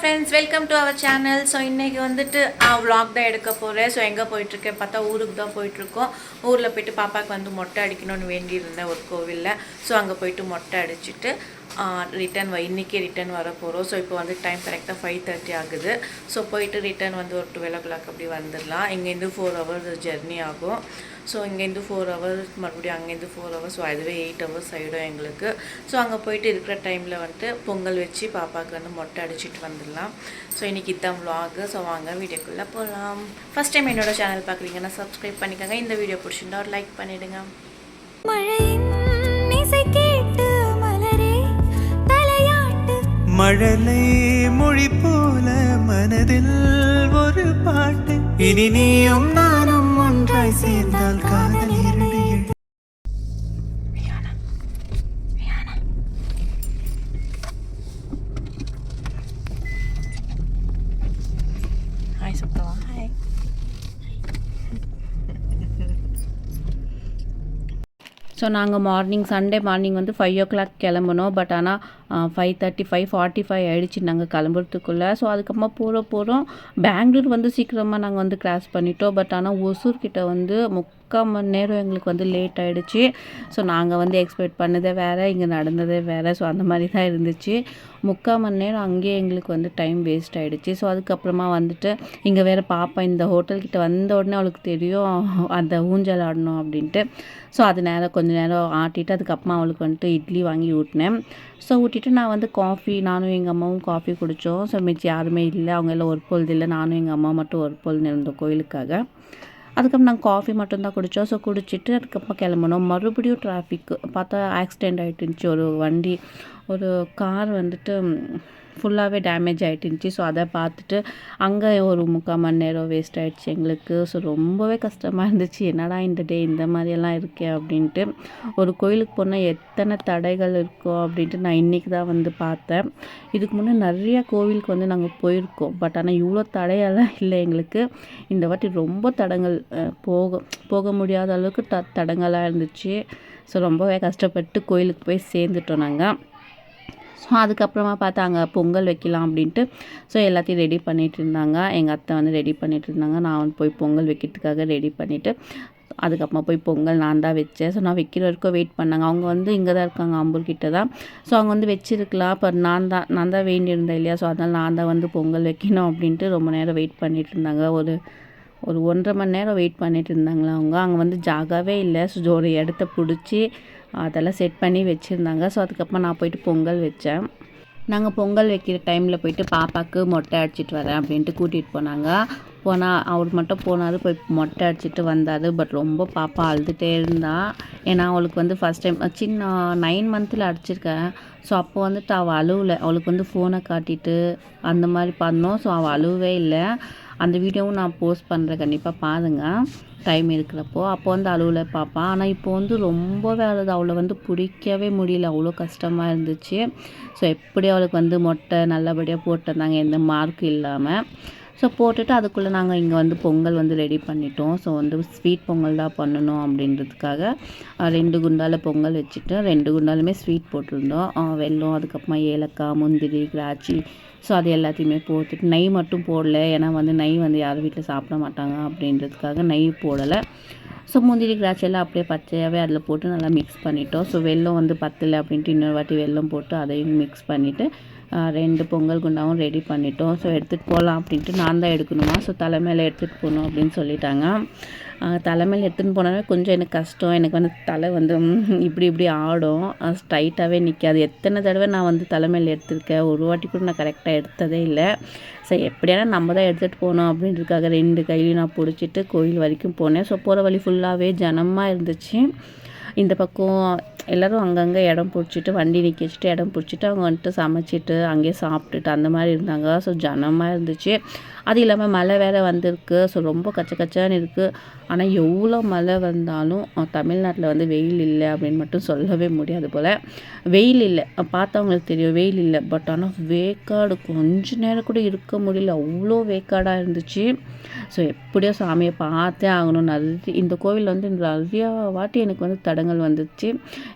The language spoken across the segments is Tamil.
Friends welcome to our channel so இன்றைக்கி வந்துட்டு வ்ளாக் தான் எடுக்க போகிறேன் ஸோ எங்கே போயிட்டுருக்கேன் பார்த்தா ஊருக்கு தான் போயிட்டுருக்கோம். ஊரில் போயிட்டு பாப்பாவுக்கு வந்து மொட்டை அடிக்கணும்னு வேண்டியிருந்தேன் ஒரு கோவிலில். ஸோ அங்கே போயிட்டு மொட்டை அடிச்சுட்டு ரிட்டர்ன் இன்றைக்கி ரிட்டர்ன் வர போகிறோம் ஸோ இப்போ வந்து டைம் கரெக்டாக ஃபைவ் தேர்ட்டி ஆகுது. ஸோ போயிட்டு ரிட்டர்ன் வந்து ஒரு டுவெல் ஓ கிளாக் அப்படி வந்துடலாம். இங்கேருந்து ஃபோர் ஹவர்ஸ் ஜெர்னி ஆகும். ஸோ இங்கேருந்து ஃபோர் ஹவர்ஸ் மறுபடியும் அங்கேருந்து ஃபோர் ஹவர்ஸ் ஸோ அதுவே எயிட் ஹவர்ஸ் ஆகிடும் எங்களுக்கு. ஸோ அங்கே போயிட்டு இருக்கிற டைமில் வந்துட்டு பொங்கல் வச்சு பாப்பாவுக்கு வந்து மொட்டை அடிச்சிட்டு வந்துடலாம். ஸோ இன்றைக்கி இதான் vlog. ஸோ வாங்க வீடியோக்குள்ளே போகலாம் ஃபஸ்ட் டைம் என்னோட சேனல் பார்க்குறீங்கன்னா சப்ஸ்கிரைப் பண்ணிக்கோங்க. இந்த வீடியோ பிடிச்சிருந்தா ஒரு லைக் பண்ணிவிடுங்க மழையின் இசை கேட்டு மலரே தலையாட்டு. மழலை மொழி போல மனதில் ஒரு பாட்டு. இனி நீயும் நானும் se intalcane ஸோ நாங்கள் மார்னிங் சண்டே மார்னிங் வந்து ஃபைவ் ஓ கிளாக் கிளம்புனோம். பட் ஆனால் five thirty five forty five ஆகிடுச்சு நாங்கள் கிளம்புறதுக்குள்ளே. ஸோ அதுக்கப்புறமா போகிற போகிறோம் பெங்களூர் வந்து சீக்கிரமாக நாங்கள் வந்து கிராஸ் பண்ணிட்டோம். பட் ஆனால் ஒசூர் கிட்ட வந்து முக்கால் மணி நேரம் எங்களுக்கு வந்து லேட் ஆகிடுச்சு ஸோ நாங்கள் வந்து எக்ஸ்பெக்ட் பண்ணதே வேறு இங்கே நடந்ததே வேறு. ஸோ அந்த மாதிரி தான் இருந்துச்சு. முக்கால் மணி நேரம் அங்கேயே எங்களுக்கு வந்து டைம் வேஸ்ட் ஆகிடுச்சு ஸோ அதுக்கப்புறமா வந்துட்டு இங்கே வேறு பாப்பா இந்த ஹோட்டல்கிட்ட வந்த உடனே அவளுக்கு தெரியும் அந்த ஊஞ்சல் ஆடணும் அப்படின்ட்டு. ஸோ அது நேரம் கொஞ்ச நேரம் ஆட்டிட்டு அதுக்கப்புறமா அவளுக்கு வந்துட்டு இட்லி வாங்கி ஊட்டினேன். ஸோ ஊட்டிட்டு நான் வந்து காஃபி நானும் எங்கள் அம்மாவும் காஃபி குடித்தோம் ஸோ மிச்சம் யாருமே இல்லை. அவங்க எல்லாம் ஒரு பொழுது இல்லை. நானும் எங்கள் அம்மா மட்டும் ஒரு பொழுது இருந்தோம் கோயிலுக்காக. அதுக்கப்புறம் நாங்கள் காஃபி மட்டும்தான் குடித்தோம் ஸோ குடிச்சிட்டு அதுக்கப்புறம் கிளம்புனோம் மறுபடியும் டிராஃபிக்கு பார்த்தா ஆக்சிடெண்ட் ஆகிட்டு இருந்துச்சு. ஒரு வண்டி ஒரு கார் வந்துட்டு ஃபுல்லாகவே டேமேஜ் ஆகிட்டு இருந்துச்சு ஸோ அதை பார்த்துட்டு அங்கே ஒரு முக்கால் மணி நேரம் வேஸ்ட் ஆகிடுச்சு எங்களுக்கு. ஸோ ரொம்பவே கஷ்டமாக இருந்துச்சு. என்னடா இந்த டே இந்த மாதிரியெல்லாம் இருக்கே அப்படின்ட்டு. ஒரு கோயிலுக்கு போனால் எத்தனை தடைகள் இருக்கோ அப்படின்ட்டு நான் இன்றைக்கி தான் வந்து பார்த்தேன். இதுக்கு முன்னே நிறைய கோவிலுக்கு வந்து நாங்கள் போயிருக்கோம். பட் ஆனால் இவ்வளோ தடையெல்லாம் இல்லை எங்களுக்கு. இந்த வாட்டி ரொம்ப தடங்கள் போக போக முடியாத அளவுக்கு த தடங்களாக இருந்துச்சு. ஸோ ரொம்பவே கஷ்டப்பட்டு கோயிலுக்கு போய் சேர்ந்துட்டோம் நாங்கள் ஸோ அதுக்கப்புறமா பார்த்தா அங்கே பொங்கல் வைக்கலாம் அப்படின்ட்டு. ஸோ எல்லாத்தையும் ரெடி பண்ணிகிட்டு இருந்தாங்க. எங்கள் அத்தை வந்து ரெடி பண்ணிகிட்டு இருந்தாங்க. நான் வந்து போய் பொங்கல் வைக்கிறதுக்காக ரெடி பண்ணிவிட்டு அதுக்கப்புறமா போய் பொங்கல் நான் தான் வச்சேன். ஸோ நான் வைக்கிற வரைக்கும் வெயிட் பண்ணாங்க. அவங்க வந்து இங்கே தான் இருக்காங்க அம்பூர் கிட்ட தான். ஸோ அவங்க வந்து வச்சிருக்கலாம். இப்போ நான் தான் நான் தான் வேண்டியிருந்தேன் இல்லையா? ஸோ அதனால் நான் தான் வந்து பொங்கல் வைக்கணும் அப்படின்ட்டு ரொம்ப நேரம் வெயிட் பண்ணிகிட்டு இருந்தாங்க. ஒரு ஒரு ஒன்றரை மணி நேரம் வெயிட் பண்ணிகிட்டு இருந்தாங்களா அவங்க. அங்கே வந்து ஜாகாவே இல்லை. ஸோ ஒரு இடத்த பிடிச்சி அதெல்லாம் செட் பண்ணி வச்சுருந்தாங்க. ஸோ அதுக்கப்புறம் நான் போயிட்டு பொங்கல் வச்சேன். நாங்கள் பொங்கல் வைக்கிற டைமில் போயிட்டு பாப்பாவுக்கு மொட்டை அடிச்சிட்டு வரேன் அப்படின்ட்டு கூட்டிகிட்டு போனாங்க. போனால் அவர் மட்டும் போனாது போய் மொட்டை அடிச்சிட்டு வந்தாது. பட் ரொம்ப பாப்பா அழுதுகிட்டே இருந்தா. ஏன்னா அவளுக்கு வந்து ஃபஸ்ட் டைம் சின்ன நைன் மந்த்தில் அடிச்சிருக்கேன். ஸோ அப்போ வந்துட்டு அவள் அழுவலை. அவளுக்கு வந்து ஃபோனை காட்டிட்டு அந்த மாதிரி பண்ணோம். ஸோ அவள் அழுவே இல்லை. அந்த வீடியோவும் நான் போஸ்ட் பண்ணுறேன் கண்டிப்பாக பாருங்கள் டைம் இருக்கிறப்போ. அப்போ வந்து அழுவில் பார்ப்பான். ஆனால் இப்போ வந்து ரொம்பவே அழுது அவளை வந்து பிடிக்கவே முடியல. அவ்வளோ கஷ்டமாக இருந்துச்சு. ஸோ எப்படி அவளுக்கு வந்து மொட்டை நல்லபடியாக போட்டிருந்தாங்க? எந்த மார்க்கும் இல்லாமல் ஸோ போட்டுட்டு அதுக்குள்ளே நாங்கள் இங்கே வந்து பொங்கல் வந்து ரெடி பண்ணிட்டோம். ஸோ வந்து ஸ்வீட் பொங்கல் தான் பண்ணணும் அப்படின்றதுக்காக ரெண்டு குண்டால பொங்கல் வச்சுட்டு ரெண்டு குண்டாலுமே ஸ்வீட் போட்டிருந்தோம். வெள்ளம் வெல்லம் அதுக்கப்புறமா ஏலக்காய் முந்திரி திராட்சை. ஸோ அது எல்லாத்தையுமே போட்டுட்டு நெய் மட்டும் போடல. ஏன்னா வந்து நெய் வந்து யாரும் வீட்டில் சாப்பிட மாட்டாங்க அப்படின்றதுக்காக நெய் போடலை. ஸோ முந்திரி திராட்சை எல்லாம் அப்படியே பச்சையாகவே அதில் போட்டு நல்லா மிக்ஸ் பண்ணிட்டோம். ஸோ வெல்லம் வந்து பத்தலை அப்படின்ட்டு இன்னொரு வாட்டி வெல்லம் போட்டு அதையும் மிக்ஸ் பண்ணிவிட்டு ரெண்டு பொங்கல் குண்டாவும் ரெடி பண்ணிட்டோம். ஸோ எடுத்துகிட்டு போகலாம் அப்படின்ட்டு நான் தான் எடுக்கணுமா? ஸோ தலைமையில் எடுத்துகிட்டு போகணும் அப்படின்னு சொல்லிட்டாங்க. தலைமையில் எடுத்துகிட்டு போனாலே கொஞ்சம் எனக்கு கஷ்டம். எனக்கு வந்து தலை வந்து இப்படி இப்படி ஆடும். ஸ்ட்ரைட்டாகவே நிற்காது எத்தனை தடவை நான் வந்து தலைமையில் எடுத்திருக்கேன்? ஒரு வாட்டி கூட நான் கரெக்டாக எடுத்ததே இல்லை. ஸோ எப்படியானா நம்ம தான் எடுத்துகிட்டு போகணும் அப்படின்றதுக்காக ரெண்டு கையிலையும் நான் பிடிச்சிட்டு கோயில் வரைக்கும் போனேன். ஸோ போகிற வழி ஃபுல்லாகவே ஜனமாக இருந்துச்சு. இந்த பக்கம் எல்லோரும் அங்கங்கே இடம் பிடிச்சிட்டு வண்டி நிற்க வச்சுட்டு இடம் பிடிச்சிட்டு அவங்க வந்துட்டு சமைச்சிட்டு அங்கேயே சாப்பிட்டுட்டு அந்த மாதிரி இருந்தாங்க. ஸோ ஜனமாக இருந்துச்சு. அது இல்லாமல் மழை வேறு வந்திருக்கு. ஸோ ரொம்ப கச்ச கச்சான்னு இருக்குது ஆனால் எவ்வளோ மழை வந்தாலும் தமிழ்நாட்டில் வந்து வெயில் இல்லை அப்படின்னு மட்டும் சொல்லவே முடியாது போல். வெயில் இல்லை. பார்த்தவங்களுக்கு தெரியும் வெயில் இல்லை. பட் ஆனால் வேக்காடு கொஞ்ச நேரம் கூட இருக்க முடியல. அவ்வளோ வேக்காடாக இருந்துச்சு. ஸோ எப்படியோ சாமியை பார்த்தே ஆகணும். நிறைய இந்த கோவில் வந்து நிறையா வாட்டி எனக்கு வந்து தடங்கள் வந்துச்சு.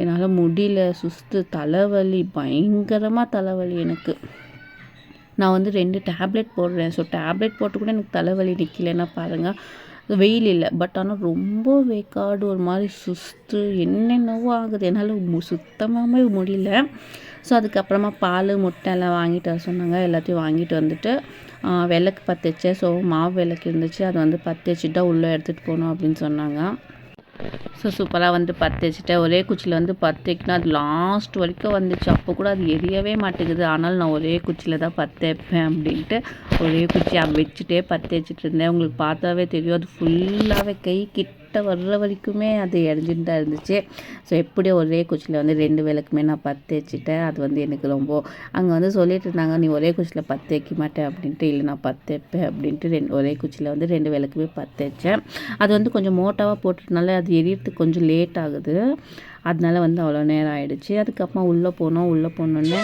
என்னால் முடியல சுஸ்து தலைவலி பயங்கரமாக தலைவலி எனக்கு. நான் வந்து ரெண்டு டேப்லெட் போடுறேன். ஸோ டேப்லெட் போட்டு கூட எனக்கு தலைவலி நிற்கலன்னா பாருங்கள் வெயில் இல்லை. பட் ஆனால் ரொம்ப வேக்காடு ஒரு மாதிரி சுஸ்து என்னென்னவோ ஆகுது. என்னால் மு சுத்தமாகவே முடியல. ஸோ அதுக்கப்புறமா பால் முட்டை எல்லாம் வாங்கிட்டு வர சொன்னாங்க. எல்லாத்தையும் வாங்கிட்டு வந்துட்டு விளக்கு பற்ற வச்சேன். ஸோ மாவு விளக்கு இருந்துச்சு. அதை வந்து பற்ற வச்சுட்டா உள்ளே எடுத்துகிட்டு போகணும் அப்படின்னு சொன்னாங்க. ஸோ சூப்பராக வந்து பற்ற வச்சுட்டேன் ஒரே குச்சியில் வந்து பற்றிக்கினா வைக்கணும் அது லாஸ்ட் வரைக்கும் வந்துச்சு. அப்போ கூட அது எரியவே மாட்டேங்குது. ஆனாலும் நான் ஒரே குச்சியில் தான் பற்ற வைப்பேன் அப்படின்ட்டு ஒரே குச்சி வச்சுட்டே பற்ற வச்சுட்டு இருந்தேன். உங்களுக்கு பார்த்தாவே தெரியும். அது ஃபுல்லாகவே கை கிட்ட வர்ற வரைக்குமே அது எரிஞ்சுட்டு தான் இருந்துச்சு. ஸோ எப்படியோ ஒரே குச்சியில் வந்து ரெண்டு விளக்குமே நான் பற்ற வச்சுட்டேன். அது வந்து எனக்கு ரொம்ப அங்கே வந்து சொல்லிட்டு இருந்தாங்க நீ ஒரே குச்சியில் பற்ற வைக்க மாட்டேன் அப்படின்ட்டு. இல்லை நான் பற்ற வைப்பேன் அப்படின்ட்டு ரெண்டு ஒரே குச்சியில் வந்து ரெண்டு விளக்குமே பற்ற வச்சேன். அது வந்து கொஞ்சம் மோட்டாவாக போட்டுருந்தனால அது எரியறதுக்கு கொஞ்சம் லேட் ஆகுது. அதனால வந்து அவ்வளோ நேரம் ஆகிடுச்சு அதுக்கப்புறமா உள்ளே போனோம். உள்ளே போனோன்னே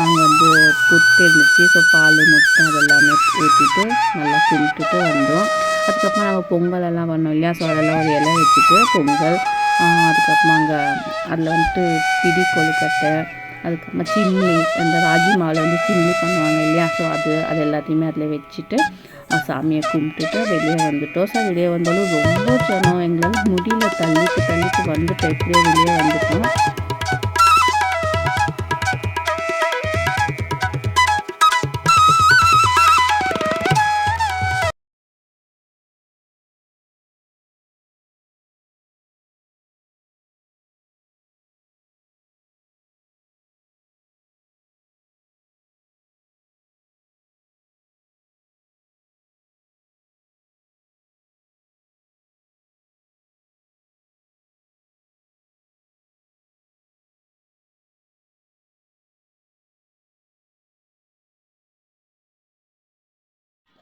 அங்கே வந்து புட்டு இருந்துச்சு. ஸோ பால் முட்டை அதெல்லாமே ஊற்றிட்டு நல்லா கும்பிட்டுட்டு வந்தோம். அதுக்கப்புறம் நம்ம பொங்கல் எல்லாம் பண்ணோம் இல்லையா? ஸோ அதெல்லாம் ஒரு இலை வச்சுட்டு பொங்கல். அதுக்கப்புறமா அங்கே அதில் வந்துட்டு பிடி கொழுக்கட்டை அதுக்கப்புறமா சிம்லி அந்த ராகி மாவில் வந்து சிம்லி பண்ணுவாங்க இல்லையா? ஸோ அது அது எல்லாத்தையுமே அதில் வச்சுட்டு சாமியை கும்பிட்டுட்டு வெளியே வந்துட்டோம். ஸோ வெளியே வந்தாலும் ரொம்ப ஜனம். எங்களால் முடியல. தள்ளிட்டு தள்ளிட்டு வந்துட்டு எப்படியோ வெளியே வந்துட்டோம்.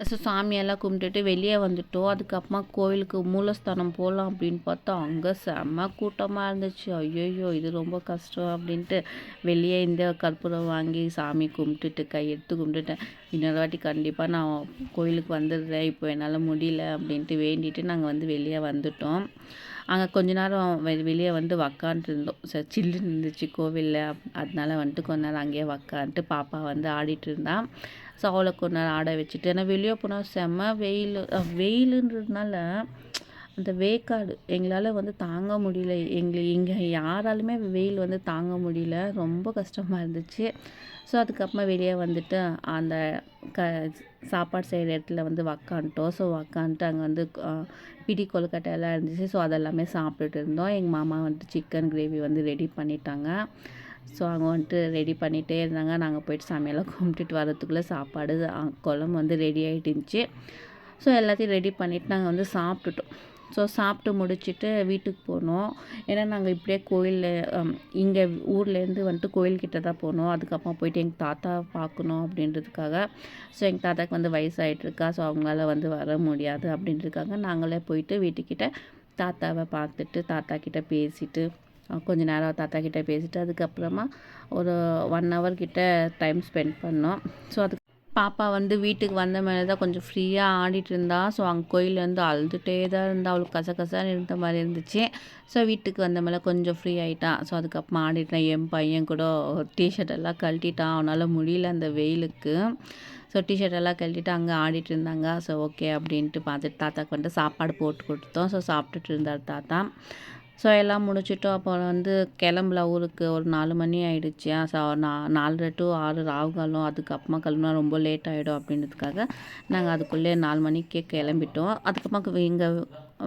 ஸோ சாமியெல்லாம் கும்பிட்டுட்டு வெளியே வந்துட்டோம். அதுக்கப்புறமா கோயிலுக்கு மூலஸ்தானம் போகலாம் அப்படின்னு பார்த்தா அங்கே செம்ம கூட்டமாக இருந்துச்சு. ஐயோயோ இது ரொம்ப கஷ்டம் அப்படின்ட்டு வெளியே இந்த கற்பூரம் வாங்கி சாமி கும்பிட்டுட்டு கையெடுத்து கும்பிட்டுட்டேன். இன்னொரு வாட்டி கண்டிப்பாக நான் கோயிலுக்கு வந்துடுறேன். இப்போ என்னால் முடியல அப்படின்ட்டு வேண்டிட்டு நாங்கள் வந்து வெளியே வந்துட்டோம். அங்கே கொஞ்ச நேரம் வெ வெளியே வந்து உக்காந்துட்டு இருந்தோம் ச சில்லுன்னு இருந்துச்சு கோவிலில். அதனால வந்துட்டு கொஞ்ச நேரம் அங்கேயே உக்காந்துட்டு பாப்பா வந்து ஆடிட்டு இருந்தா. ஸோ அவளை கொஞ்ச நேரம் ஆட வச்சுட்டு ஏன்னா வெளியே போனால் செம்ம வெயில். வெயிலுன்றதுனால அந்த வேக்காடு எங்களால் வந்து தாங்க முடியல. எங்களை இங்கே யாராலுமே வெயில் வந்து தாங்க முடியல. ரொம்ப கஷ்டமாக இருந்துச்சு. ஸோ அதுக்கப்புறமா வெளியே வந்துட்டு அந்த க சாப்பாடு செய்கிற இடத்துல வந்து உக்காந்துட்டோம். ஸோ உக்காந்துட்டு அங்கே வந்து பிடி கொழுக்கட்டை எல்லாம் இருந்துச்சு. ஸோ அதெல்லாமே சாப்பிட்டுட்டு இருந்தோம். எங்கள் மாமா வந்துட்டு சிக்கன் கிரேவி வந்து ரெடி பண்ணிட்டாங்க. ஸோ அவங்க வந்துட்டு ரெடி பண்ணிகிட்டே இருந்தாங்க. நாங்கள் போயிட்டு சமையலாம் கும்பிட்டுட்டு வரதுக்குள்ளே சாப்பாடு குழம்பு வந்து ரெடி ஆகிட்டு இருந்துச்சு. ஸோ எல்லாத்தையும் ரெடி பண்ணிவிட்டு நாங்கள் வந்து சாப்பிட்டுட்டோம். ஸோ சாப்பிட்டு முடிச்சுட்டு வீட்டுக்கு போனோம். ஏன்னா நாங்கள் இப்படியே கோயிலில் இங்கே ஊர்லேருந்து வந்துட்டு கோயில்கிட்ட தான் போனோம். அதுக்கப்புறம் போயிட்டு எங்கள் தாத்தா பார்க்கணும் அப்படின்றதுக்காக. ஸோ எங்கள் தாத்தாக்கு வந்து வயசாகிட்ருக்கா ஸோ அவங்களால வந்து வர முடியாது அப்படின்றதுக்காக நாங்களே போயிட்டு வீட்டுக்கிட்ட தாத்தாவை பார்த்துட்டு தாத்தா கிட்ட பேசிவிட்டு கொஞ்ச நேரம் தாத்தா கிட்டே பேசிவிட்டு அதுக்கப்புறமா ஒரு ஒன் ஹவர் கிட்ட டைம் ஸ்பெண்ட் பண்ணோம். ஸோ அது பாப்பா வந்து வீட்டுக்கு வந்த மேலே தான் கொஞ்சம் ஃப்ரீயாக ஆடிட்டு இருந்தா ஸோ அங்கே கோயிலேருந்து அழுதுகிட்டே தான் இருந்தா. அவளுக்கு கசகசான்னு இருந்த மாதிரி இருந்துச்சு. ஸோ வீட்டுக்கு வந்த மேலே கொஞ்சம் ஃப்ரீ ஆகிட்டான் ஸோ அதுக்கப்புறமா ஆடிட்டேன். என் பையன் கூட டிஷர்ட் எல்லாம் கழட்டிட்டான். அவனால் முடியல அந்த வெயிலுக்கு. ஸோ டிஷர்ட் எல்லாம் கழட்டிட்டு அங்கே ஆடிட்டு இருந்தாங்க. ஸோ ஓகே அப்படின்ட்டு பார்த்துட்டு தாத்தாக்கு வந்துட்டு சாப்பாடு போட்டு கொடுத்தோம். ஸோ சாப்பிட்டுட்டு இருந்தார் தாத்தா. ஸோ எல்லாம் முடிச்சிட்டோம் அப்போ வந்து கிளம்பல ஊருக்கு. ஒரு நாலு மணி ஆகிடுச்சு ஸோ நா நாலரை டு ஆறு ராகுகாலம் அதுக்கப்புறமா கிளம்புனா ரொம்ப லேட் ஆகிடும் அப்படின்றதுக்காக நாங்கள் அதுக்குள்ளே நாலு மணிக்கே கிளம்பிட்டோம். அதுக்கப்புறமா எங்கள்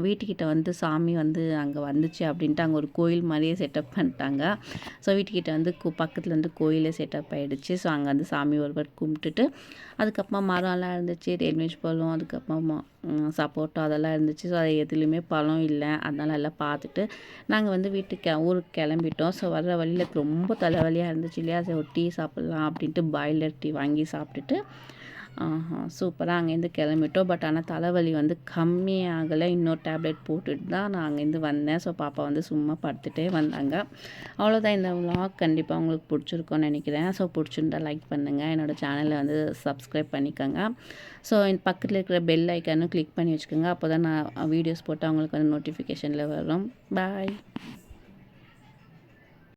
வீட்டுக்கிட்ட வந்து சாமி வந்து அங்கே வந்துச்சு அப்படின்ட்டு அங்கே ஒரு கோயில் மாதிரியே செட்டப் பண்ணிட்டாங்க. ஸோ வீட்டுக்கிட்ட வந்து கு- பக்கத்தில் வந்து கோயிலே செட்டப் ஆகிடுச்சு ஸோ அங்கே வந்து சாமி ஒருவர் கும்பிட்டுட்டு அதுக்கப்புறமா மரம்லாம் இருந்துச்சு எலுமிச்சை பழம் அதுக்கப்புறமா சப்போட்டோ சப்போட்டா அதெல்லாம் இருந்துச்சு. ஸோ அது எதுலேயுமே பழம் இல்லை. அதனால் எல்லாம் பார்த்துட்டு நாங்கள் வந்து வீட்டுக்கு ஊருக்கு கிளம்பிட்டோம். ஸோ வர்ற வழியில் ரொம்ப தலைவலியாக இருந்துச்சு இல்லையா? ஒரு டீ சாப்பிட்லாம் அப்படின்ட்டு பாய்லர் டீ வாங்கி சாப்பிட்டுட்டு சூப்பராக அங்கேருந்து கிளம்பிட்டோம். பட் ஆனால் தலைவலி வந்து கம்மியாகலை. இன்னொரு டேப்லெட் போட்டுட்டு தான் நான் அங்கேருந்து வந்தேன். ஸோ பாப்பா வந்து சும்மா படுத்துட்டே வந்தாங்க. அவ்வளோதான் இந்த vlog கண்டிப்பாக உங்களுக்கு பிடிச்சிருக்கும்னு நினைக்கிறேன். ஸோ பிடிச்சிருந்தா லைக் பண்ணுங்கள் என்னோடய சேனலை வந்து சப்ஸ்கிரைப் பண்ணிக்கோங்க. ஸோ பக்கத்தில் இருக்கிற பெல் ஐக்கானும் கிளிக் பண்ணி வச்சுக்கோங்க. அப்போ தான் நான் வீடியோஸ் போட்டு அவங்களுக்கு வந்து நோட்டிஃபிகேஷனில் வரும். பாய்